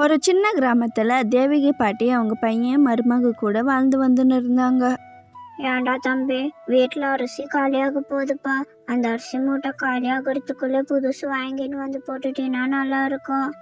ஒரு சின்ன கிராமத்தில் தேவகி பாட்டி அவங்க பையன் மருமக கூட வாழ்ந்து வந்துன்னு இருந்தாங்க. ஏன்டா தம்பி வீட்டில் அரிசி காலியாக போகுதுப்பா. அந்த அரிசி மூட்டை காலியாகிறதுக்குள்ளே புதுசு வாங்கின்னு வந்து போட்டுட்டீங்கன்னா நல்லா இருக்கும்.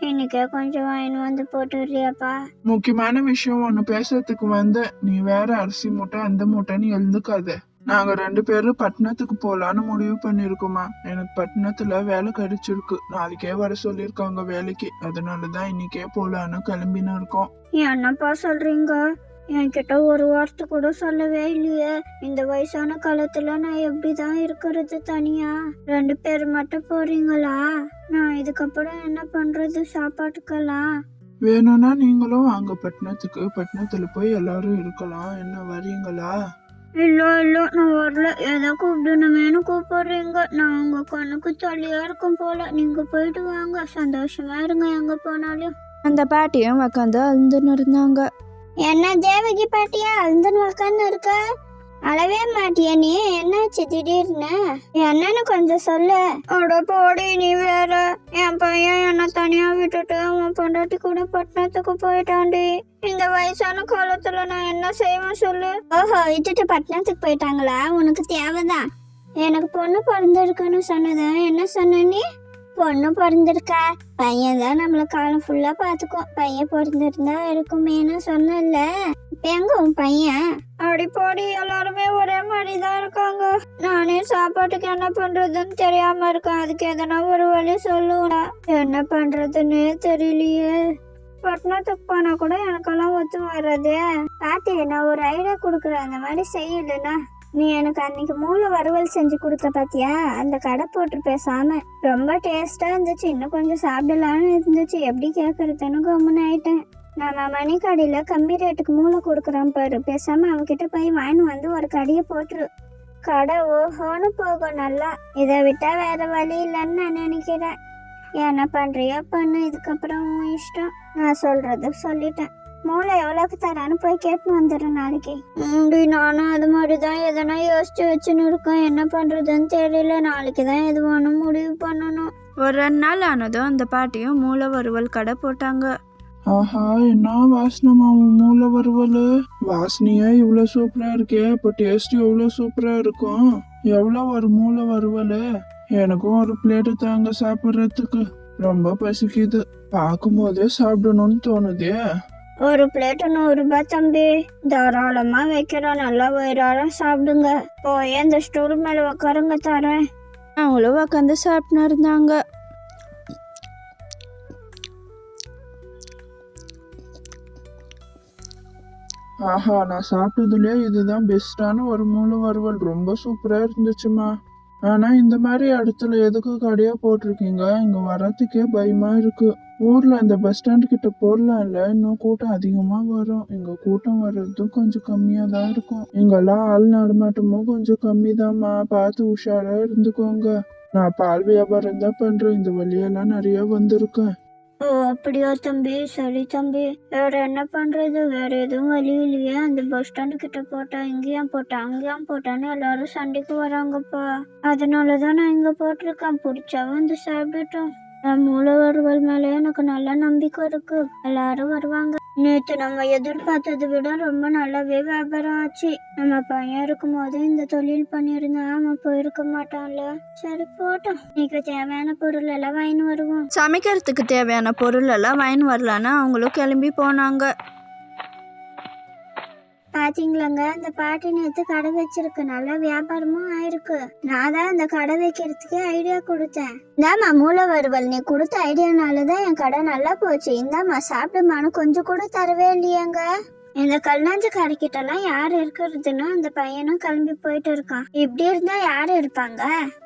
இன்னைக்கே கொஞ்சம் வாங்கின்னு வந்து போட்டுடுறியாப்பா? முக்கியமான விஷயம் ஒன்று பேசுறதுக்கு வந்த நீ வேற அரிசி மூட்டை அந்த மூட்டைன்னு எழுந்துக்காத. நாங்க ரெண்டு பேரும் பட்டணத்துக்கு போலான்னு முடிவு பண்ணிருக்கோமா எனக்கு பட்டணத்துல வேலை கிடைச்சிருக்கு. நாளைக்கே வர சொல்லியிருக்காங்க வேலைக்கு. அதனாலதான் இன்னைக்கே போலான்னு கிளம்பின்னு இருக்கோம் என்னப்பா சொல்றீங்க? என்கிட்ட ஒரு வார்த்தை கூட சொல்லவே இல்லையே. இந்த வயசான காலத்துல நான் எப்படிதான் இருக்கிறது தனியா? ரெண்டு பேர் மட்டும் போறீங்களா? நான் இதுக்கப்புறம் என்ன பண்றது? சாப்பாட்டுக்கெல்லாம். வேணும்னா நீங்களும் வாங்க. பட்டணத்துக்கு பட்டணத்துல போய் எல்லாரும் இருக்கலாம். என்ன வரீங்களா இல்ல இல்ல நான் வரல. எதை கூப்பிடணுமேனு கூப்பிடுறீங்க. நான் உங்க கண்ணுக்கு தொல்லியா இருக்கும் போல. நீங்க போயிட்டு வாங்க. சந்தோஷமா இருங்க எங்க போனாலும். அந்த பாட்டியும் உக்காந்து அழுந்துன்னு இருந்தாங்க. என்ன தேவகி பாட்டியா? அழுந்துன்னு உக்காந்து இருக்க? அளவே மாட்டியா நீ? என்னாச்சு திடீர்னு? என்னன்னு கொஞ்சம் சொல்லு. அட போடி நீ வேற. என் பையன் என்ன தனியா விட்டுட்டு அவன் பொண்டாட்டி கூட பட்டணத்துக்கு போயிட்டாண்டி இந்த வயசான காலத்துல நான் என்ன செய்வேன் சொல்லு? ஓஹோ விட்டுட்டு பட்டணத்துக்கு போயிட்டாங்களா? உனக்கு தேவைதான். எனக்கு பொண்ணு பிறந்திருக்குன்னு சொன்னது. என்ன சொன்ன நீ? பொண்ணு பிறந்திருக்கா. பையன் தான் நம்மள காலம் ஃபுல்லா பாத்துக்கும் பையன் பிறந்திருந்தா இருக்குமேன்னு சொன்னல இப்ப எங்க உன் பையன்? அடி போடி எல்லாருமே ஒரே மாதிரி தான் இருக்காங்க. நானே சாப்பாட்டுக்கு என்ன பண்றதுன்னு தெரியாம இருக்கேன். அதுக்கு எதனா ஒரு வழி சொல்லுடா. என்ன பண்றதுன்னே தெரியலையே. பட்டணத்துக்கு போனா கூட எனக்கெல்லாம் ஒத்து வர்றதே பாட்டி நான் ஒரு ஐடியா கொடுக்குறேன். அந்த மாதிரி செய்யலன்னா. நீ எனக்கு அன்னைக்கு மூளை வறுவல் செஞ்சு கொடுத்த பாத்தியா? அந்த கடை போட்டு பேசாம ரொம்ப டேஸ்டா இருந்துச்சு. இன்னும் கொஞ்சம் சாப்பிடலான்னு இருந்துச்சு. எப்படி கேட்கறதுன்னு கம்முன்னு ஆயிட்டேன். நான் மணி கடையில கம்மி ரேட்டுக்கு மூளை கொடுக்குறான் பாரு. பேசாம அவன்கிட்ட போய் வாங்கி வந்து ஒரு கடையை போட்டுரு. கடை ஓஹோன்னு போகும் நல்லா. இதை விட்டா வேற வழி இல்லைன்னு நான் நினைக்கிறேன். என்ன பண்ணுறியோ பண்ணு. இதுக்கப்புறம் இஷ்டம். நான் சொல்றது சொல்லிட்டேன். மூளை எவ்வளோக்கு தரான்னு போய் கேட்டு வந்துடுறேன் நாளைக்கு. முடி நானும் அது மாதிரி தான் எதனா யோசிச்சு வச்சுன்னு இருக்கேன் என்ன பண்றதுன்னு தெரியல. நாளைக்கு தான் எது வேணும் முடிவு பண்ணணும். ஒரு ரெண்டு நாள் ஆனதும் அந்த பாட்டியும் மூளை வறுவல் கடை போட்டாங்க. ஆஹா என்ன வாசனமா உன் மூளை வறுவல்? வாசனையா இவ்வளவு சூப்பரா இருக்கே. அப்ப டேஸ்ட் எவ்வளவு சூப்பரா இருக்கும்? எவ்வளவு ஒரு மூளை வறுவல்? எனக்கும் ஒரு பிளேட்டு தாங்க சாப்பிட்றதுக்கு. ரொம்ப பசிக்குது. பார்க்கும் போதே சாப்பிடணும்னு தோணுதே. ஒரு பிளேட்டு நூறு ரூபாய் தம்பி. தாராளமா வைக்கிறோம் நல்லா வயிறார சாப்பிடுங்க. போய் அந்த ஸ்டூல் மேல உட்காருங்க தரேன். அவங்களும் உக்காந்து சாப்பிட்டுன்னு இருந்தாங்க. ஆஹா நான் சாப்பிட்டதுலயே இதுதான் பெஸ்டான ஒரு மூளை வறுவல். ரொம்ப சூப்பரா இருந்துச்சுமா. ஆனா இந்த மாதிரி இடத்துல எதுக்கு கடையா போட்டிருக்கீங்க? இங்க வர்றதுக்கே பயமா இருக்கு. ஊர்ல அந்த பஸ் ஸ்டாண்ட் கிட்ட போடலாம்ல இன்னும் கூட்டம் அதிகமா வரும். எங்கள் கூட்டம் வர்றதும் கொஞ்சம் கம்மியாக தான் இருக்கும். இங்கெல்லாம் ஆள் நடமாட்டமும் கொஞ்சம் கம்மி பார்த்து உஷாரா இருந்துக்கோங்க. நான் பால் வியாபாரம் தான் பண்றேன். இந்த வழியெல்லாம் நிறைய வந்திருக்கேன் ஓ அப்படியா தம்பி? சரி தம்பி. வேற என்ன பண்றது? வேற எதுவும் வழி இல்லையே. அந்த பஸ் ஸ்டாண்டு கிட்ட போட்டா இங்கேயும் போட்டா அங்கேயும் போட்டான்னு எல்லாரும் சண்டைக்கு வராங்கப்பா. அதனாலதான் நான் இங்க போட்டிருக்கேன். பிடிச்சா வந்து சாப்பிட்டோம் என் மூளை மேல எனக்கு நல்ல நம்பிக்கை இருக்கு. எல்லாரும் வருவாங்க. நேற்று நம்ம எதிர்பார்த்ததை விட ரொம்ப நல்லாவே வியாபாரம் ஆச்சு. நம்ம பையன் இருக்கும் போது இந்த தொழில் பண்ணியிருந்தா அவன் போயிருக்க மாட்டான்ல. சரி போட்டோம். இன்னைக்கு தேவையான பொருள் எல்லாம் வாங்கின்னு வருவோம். சமைக்கிறதுக்கு தேவையான பொருள் எல்லாம் வாங்கின்னு வரலான்னு அவங்களும் கிளம்பி போனாங்க. பாத்தீங்களாங்க? அந்த பாட்டி நேத்து கடை வச்சிருக்கு. நல்ல வியாபாரமும் ஆயிருக்கு. நான் தான் அந்த கடை வைக்கிறதுக்கே ஐடியா கொடுத்தேன். இந்தாம்மா மூளை வருவல் நீ கொடுத்த ஐடியானாலதான் என் கடை நல்லா போச்சு. இந்தாம்மா சாப்பிடுமான்னு கொஞ்சம் கூட தரவே இல்லையாங்க. இந்த கல்நாஞ்சு கடைக்கிட்டலாம் யார் இருக்கிறதுன்னு அந்த பையனும் கிளம்பி போயிட்டு இருக்கான். இப்படி இருந்தா யார் இருப்பாங்க?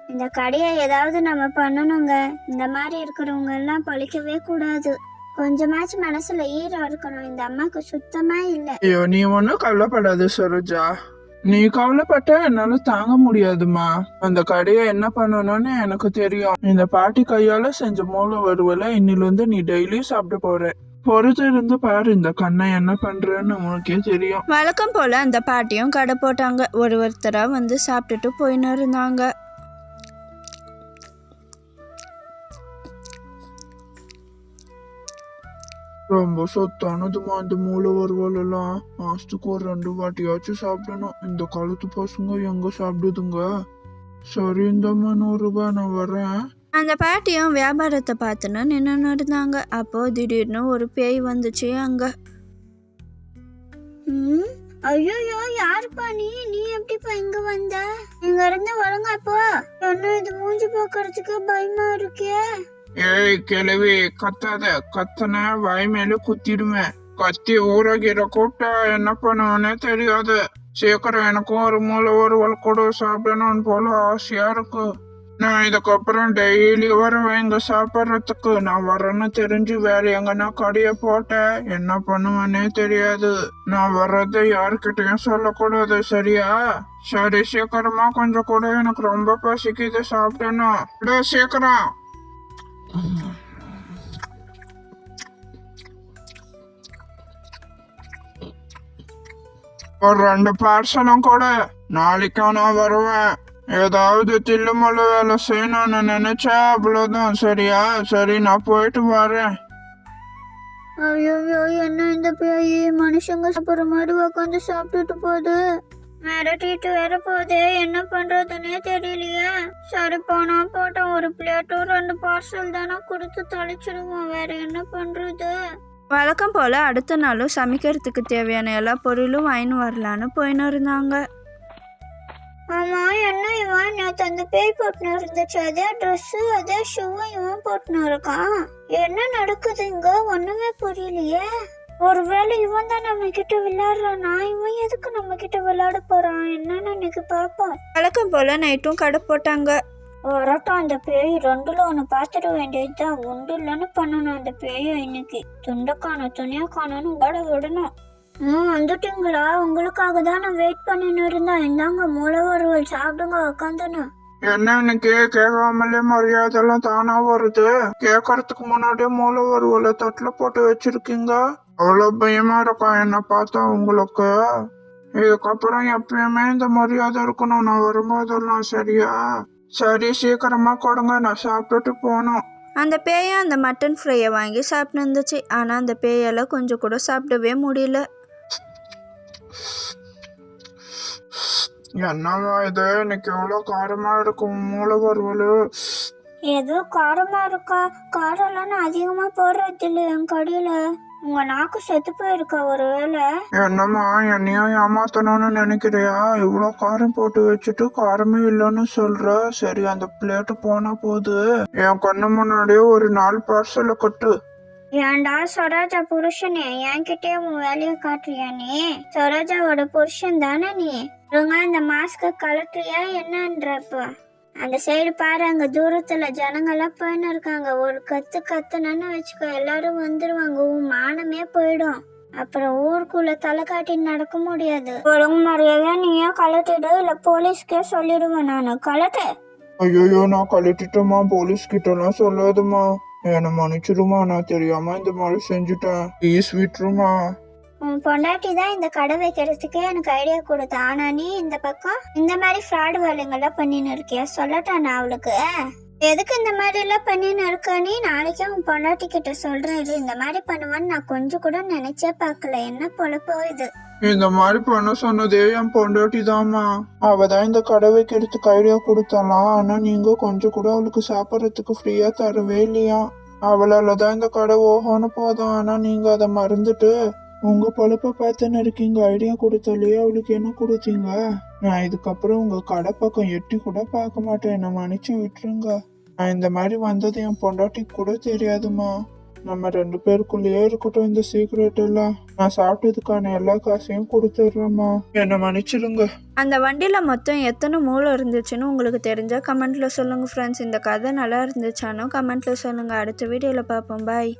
இந்த கடையை ஏதாவது நம்ம பண்ணணுங்க. இந்த மாதிரி இருக்கிறவங்க எல்லாம் பழிக்கவே கூடாது. கொஞ்சமாச்சும் மனசுல ஈரம் இருக்கணும். இந்த அம்மாக்கு சுத்தமா இல்ல. ஐயோ நீ ஒன்றும் கவலைப்படாத சரோஜா. நீ கவலைப்பட்ட என்னால தாங்க முடியாதுமா அந்த கடையை என்ன பண்ணணும்னு எனக்கு தெரியும். இந்த பாட்டி கையால செஞ்ச மூளை வறுவலை இன்னிலிருந்து நீ டெய்லியும் சாப்பிட போற. பொறுத்து இருந்து பாரு இந்த கண்ணை என்ன பண்றேன்னு உனக்கே தெரியும். வழக்கம் போல் அந்த பாட்டியும் கடை போட்டாங்க. ஒரு ஒருத்தராக வந்து சாப்பிட்டுட்டு போயின்னு இருந்தாங்க. ரொம்ப சொத்தானதுமா அந்த மூளை வறுவல் எல்லாம் மாசத்துக்கு ஒரு ரெண்டு வாட்டியாச்சும் சாப்பிடணும். இந்த காலத்து பசங்க எங்க சாப்பிடுதுங்க? சரி இந்தம்மா நூறு ரூபாய் நான் வரேன். அந்த பாட்டியும் வியாபாரத்தை பார்த்துன்னு நின்று இருந்தாங்க. அப்போ திடீர்னு ஒரு பேய் வந்துச்சு அங்க. ஐயோ யாருப்பா நீ? நீ எப்படிப்பா இங்க வந்த? இங்க இருந்து அப்போ. என்ன இது மூஞ்சி பார்க்கறதுக்கு பயமா இருக்கே? ஏய் கிழவி கத்தாத. கத்தன வாய் மேல குத்திடுவேன் கத்தி ஊரகிற கூப்பிட்டா என்ன பண்ணுவேன்னே தெரியாது. சீக்கிரம் எனக்கும் ஒரு மூளை ஒருவல் கூட சாப்பிடணும்னு போல ஆசையா இருக்கு. நான் இதுக்கப்புறம் டெய்லி வருவேன் இங்க சாப்பிட்றதுக்கு. நான் வரேன்னு தெரிஞ்சு வேற எங்கன்னா கடையை போட்டேன். என்ன பண்ணுவேனே தெரியாது. நான் வர்றதை யாருக்கிட்டையும் சொல்லக்கூடாது சரியா? சரி சீக்கிரமா கொஞ்சம் கூட எனக்கு ரொம்ப பசிக்குது சாப்பிடணும். சீக்கிரம். ஒரு ரெண்டு பார்சலும் கூட. நாளைக்கு நான் வருவேன். ஏதாவது தில்லுமுள்ள வேலை செய்யணும்னு நினைச்சா அவ்வளோதான் சரியா? சரி நான் போயிட்டு வரேன். ஐயோ என்ன இந்த பேய்? மனுஷங்க சாப்பிட்ற மாதிரி உட்காந்து சாப்பிட்டுட்டு போகுது. மிரட்டிட்டு வேற போகுது என்ன பண்றதுன்னே தெரியலையே. சரி போனா போட்டோம். ஒரு பிளேட்டும் ரெண்டு பார்சல் தானே கொடுத்து தொலைச்சிடுவோம் வேற என்ன பண்றது? வழக்கம் போல் அடுத்த நாளும் சமைக்கிறதுக்கு தேவையான எல்லா பொருளும் வாங்கின்னு வரலான்னு போயின்னு இருந்தாங்க. ஆமா என்ன இவன்? நேத்து அந்த பேய் போட்டுன்னு இருந்துச்சு. அதே ட்ரெஸ் அதே ஷூவும் இவன் போட்டுன்னு இருக்கான். என்ன நடக்குது இங்க? ஒண்ணுமே புரியலையே. ஒருவேளை இவன் தான் நம்ம கிட்ட விளையாடுறானா? இவன் எதுக்கு நம்ம கிட்ட விளையாட போறான்? என்னன்னு இன்னைக்கு பாப்போம் வழக்கம் போல் நைட்டும் கடை போட்டாங்க. வரட்டும் அந்த பேய் ரெண்டுல ஒண்ணு பாத்துட வேண்டியதுதான். உண்டு இல்லைன்னு பண்ணணும் அந்த பேய இன்னைக்கு. துண்டை காணும் துணியா காணும்னு ஓட விடணும். ம் வந்துட்டீங்களா? உங்களுக்காக தான் நான் வெயிட் பண்ணின்னு இருந்தேன். இந்தாங்க மூளை வறுவல் சாப்பிடுங்க உக்காந்துன்னு. என்ன இன்னைக்கு கேட்காமலே மரியாதைலாம் தானா வருது? கேட்கறதுக்கு முன்னாடியே மூளை வருவல தட்டுல போட்டு வச்சிருக்கீங்க? அவ்வளவு பயமா இருக்கும் என்ன பார்த்தா உங்களுக்கு? இதுக்கப்புறம் எப்பயுமே இந்த மரியாதை இருக்கணும். நான் வரும்போதெல்லாம் சரியா? சரி சீக்கிரமா கொடுங்க. நான் சாப்பிட்டுட்டு போகணும். அந்த பேயும் அந்த மட்டன் ஃப்ரையை வாங்கி சாப்பிட்டு இருந்துச்சு. ஆனால் அந்த பேயால் கொஞ்சம் கூட சாப்பிடவே முடியல. என்னவா இது? இன்னைக்கு எவ்வளவு காரமா இருக்கும் மூளை வறுவல். ஏதோ காரமா இருக்கா? காரம்லாம் நான் அதிகமா போடுறது இல்லை என் கடையில. உங்க நாக்கு செத்து போயிருக்கா ஒருவேளை. என்னம்மா என்னையும் ஏமாத்தணும்னு நினைக்கிறியா? இவ்வளோ காரம் போட்டு வச்சுட்டு காரமே இல்லைன்னு சொல்ற. சரி அந்த பிளேட்டு போனா போது. என் கண்ணு முன்னாடியே ஒரு நாலு பார்சலை கட்டு. ஏன்டா சரோஜா புருஷனே? என்கிட்டயே உன் வேலையை காட்டுறியா நீ? சரோஜாவோட புருஷன் தானே நீ? ஒழுங்கா இந்த மாஸ்க கலட்டுறியா என்னன்றப்ப? அந்த சைடு பாரு அங்க தூரத்துல ஜனங்கள்லாம் போயின்னு இருக்காங்க ஒரு கத்து கத்துனன்னு வச்சுக்கோ எல்லாரும் வந்துருவாங்க. உன் மானமே போயிடும். அப்புறம் ஊருக்குள்ள தலை காட்டி நடக்க முடியாது. ஒழுங்கு மாதிரியா நீயே கலட்டிடு இல்ல போலீஸ்க்கே சொல்லிடுவேன் நானு. கலட்டு ஐயோ நான் கலட்டிட்டோமா போலீஸ் கிட்டலாம் சொல்லாதுமா என்னை மன்னிச்சிடுமா நான் தெரியாம இந்த மாதிரி செஞ்சுட்டேன். ப்ளீஸ் விட்டுருமா உன் பொண்டாட்டி தான் இந்த கடை வைக்கிறதுக்கே எனக்கு ஐடியா கொடுத்தா. ஆனா நீ இந்த பக்கம் இந்த மாதிரி ஃப்ராடு வேலைங்கெல்லாம் பண்ணின்னு இருக்கியா? சொல்லட்டா நான் அவளுக்கு. எதுக்கு இந்த மாதிரி எல்லாம் பண்ணின்னு இருக்க? நீ நாளைக்கே உன் பொண்டாட்டி கிட்ட சொல்றேன். இது இந்த மாதிரி பண்ணுவான்னு நான் கொஞ்சம் கூட நினைச்சே பார்க்கல. என்ன பொழப்போ இது? இந்த மாதிரி பண்ண சொன்னதே என் பொண்டாட்டி தாம்மா. அவ தான் இந்த கடை வைக்கிறதுக்கு ஐடியா கொடுத்தாலாம் ஆனா நீங்க கொஞ்சம் கூட அவளுக்கு சாப்பிட்றதுக்கு ஃப்ரீயா தரவே இல்லையா? அவளால தான் இந்த கடை ஓஹோன்னு போதும். ஆனா நீங்க அதை மறந்துட்டு உங்கள் பொழப்ப பார்த்துன்னு இருக்கீங்க? ஐடியா கொடுத்தாலே அவளுக்கு என்ன கொடுத்தீங்க? நான் இதுக்கப்புறம் உங்கள் கடை பக்கம் எட்டி கூட பார்க்க மாட்டேன். என்னை மன்னிச்சு விட்டுருங்க. நான் இந்த மாதிரி வந்தது என் பொண்டாட்டிக்கு கூட தெரியாதுமா நம்ம ரெண்டு பேருக்குள்ளேயே இருக்கட்டும் இந்த சீக்ரெட் எல்லாம். நான் சாப்பிட்டதுக்கான எல்லா காசையும் கொடுத்துட்றேம்மா. என்னை மன்னிச்சிடுங்க அந்த வண்டியில் மொத்தம் எத்தனை மூளை இருந்துச்சுன்னு உங்களுக்கு தெரிஞ்சால் கமெண்ட்டில் சொல்லுங்கள் ஃப்ரெண்ட்ஸ் இந்த கதை நல்லா இருந்துச்சானோ கமெண்ட்டில் சொல்லுங்கள் அடுத்த வீடியோவில் பார்ப்போம். பாய்